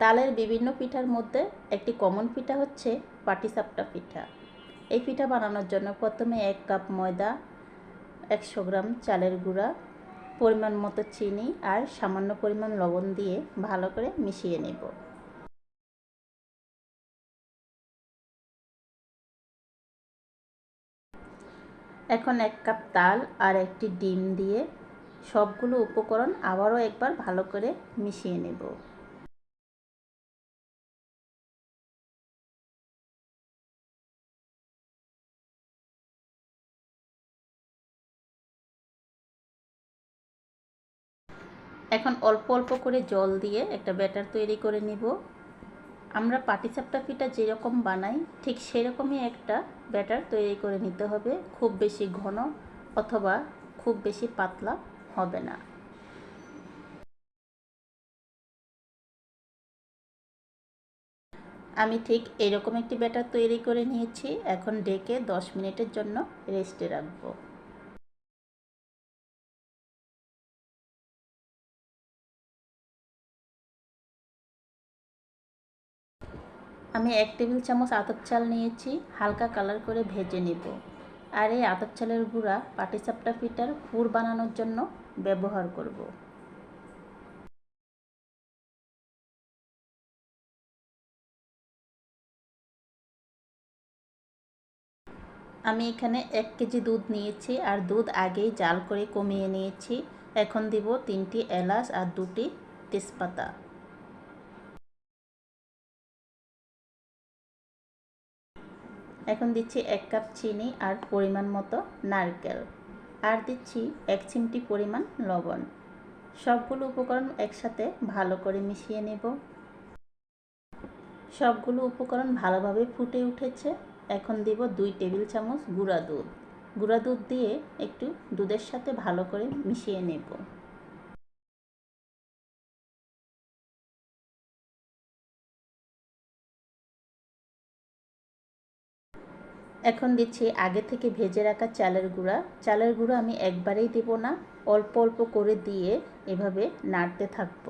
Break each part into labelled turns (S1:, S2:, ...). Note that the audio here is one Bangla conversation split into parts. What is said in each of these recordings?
S1: তালের বিভিন্ন পিঠার মধ্যে একটি কমন পিঠা হচ্ছে পাটিসাপটা পিঠা। এই পিঠা বানানোর জন্য প্রথমে এক কাপ ময়দা, একশো গ্রাম চালের গুঁড়া, পরিমাণ মতো চিনি আর সামান্য পরিমাণ লবণ দিয়ে ভালো করে মিশিয়ে নেব। এখন এক কাপ তাল আর একটি ডিম দিয়ে সবগুলো উপকরণ আবারও একবার ভালো করে মিশিয়ে নেব। এখন অল্প অল্প করে জল দিয়ে একটা ব্যাটার তৈরি করে নিব। আমরা পাটিসাপটা পিঠা যেরকম বানাই, ঠিক সেরকমই একটা ব্যাটার তৈরি করে নিতে হবে। খুব বেশি ঘন অথবা খুব বেশি পাতলা হবে না। আমি ঠিক এরকম একটি ব্যাটার তৈরি করে নিয়েছি। এখন ডেকে দশ মিনিটের জন্য রেস্টে রাখব। আমি এক টেবিল চামচ আতপ চাল নিয়েছি, হালকা কালার করে ভেজে নেব। আর এই আতপ চালের গুঁড়া পাটিসাপটা পিঠার পুর বানানোর জন্য ব্যবহার করব। আমি এখানে এক কেজি দুধ নিয়েছি আর দুধ আগেই জাল করে কমিয়ে নিয়েছি। এখন দিব তিনটি এলাচ আর দুটি তেজপাতা। এখন দিচ্ছি এক কাপ চিনি আর পরিমাণ মতো নারকেল। আর দিচ্ছি এক চিমটি পরিমাণ লবণ। সবগুলো উপকরণ একসাথে ভালো করে মিশিয়ে নেব। সবগুলো উপকরণ ভালোভাবে ফুটে উঠেছে। এখন দিব দুই টেবিল চামচ গুঁড়া দুধ। গুঁড়া দুধ দিয়ে একটু দুধের সাথে ভালো করে মিশিয়ে নেব। এখন দিচ্ছি আগে থেকে ভেজে রাখা চালের গুঁড়া। চালের গুঁড়ো আমি একবারেই দেব না, অল্প অল্প করে দিয়ে এভাবে নাড়তে থাকব।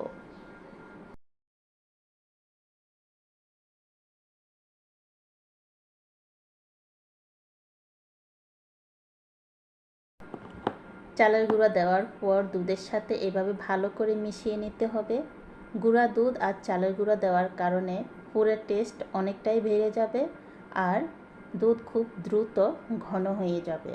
S1: চালের গুঁড়া দেওয়ার পর দুধের সাথে এভাবে ভালো করে মিশিয়ে নিতে হবে। গুঁড়া দুধ আর চালের গুঁড়া দেওয়ার কারণে পুরের টেস্ট অনেকটাই বেড়ে যাবে। আর দুধ খুব দ্রুত ঘন হয়ে যাবে।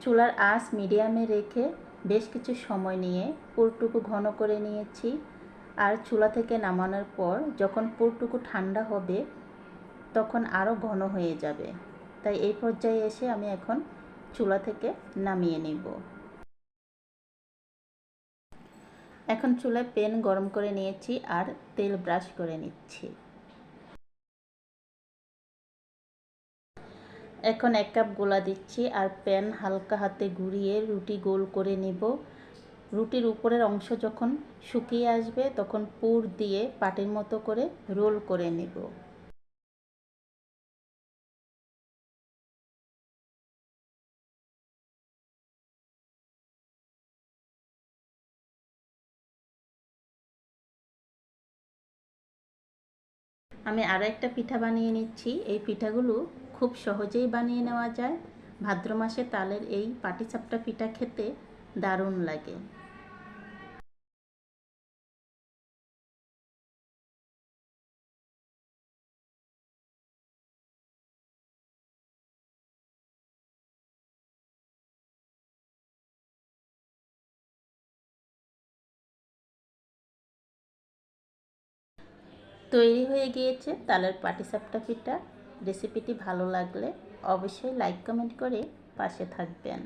S1: চুলার আঁচ মিডিয়ামে রেখে বেশ কিছু সময় নিয়ে পুরটুকু ঘন করে নিয়েছি। আর চুলা থেকে নামানোর পর যখন পুরটুকু ঠান্ডা হবে, তখন আরও ঘন হয়ে যাবে। তাই এই পর্যায়ে এসে আমি এখন চুলা থেকে নামিয়ে নিব। এখন চুলায় প্যান গরম করে নিয়েছি আর তেল ব্রাশ করে নিচ্ছি। এখন এক কাপ গোলা দিচ্ছি আর প্যান হালকা হাতে ঘুরিয়ে রুটি গোল করে নেব। রুটির উপরের অংশ যখন শুকিয়ে আসবে তখন পুর দিয়ে পাটির মতো করে রোল করে নেব। আমি আরও একটা পিঠা বানিয়ে নিচ্ছি। এই পিঠাগুলো খুব সহজেই বানিয়ে নেওয়া যায়। ভাদ্র মাসে তালের এই পাটিসাপটা পিঠা খেতে দারুণ লাগে। তৈরি হয়ে গিয়েছে। তালের পাটিসাপটা পিঠা। রেসিপিটি ভালো লাগলে অবশ্যই লাইক, কমেন্ট করে পাশে থাকবেন।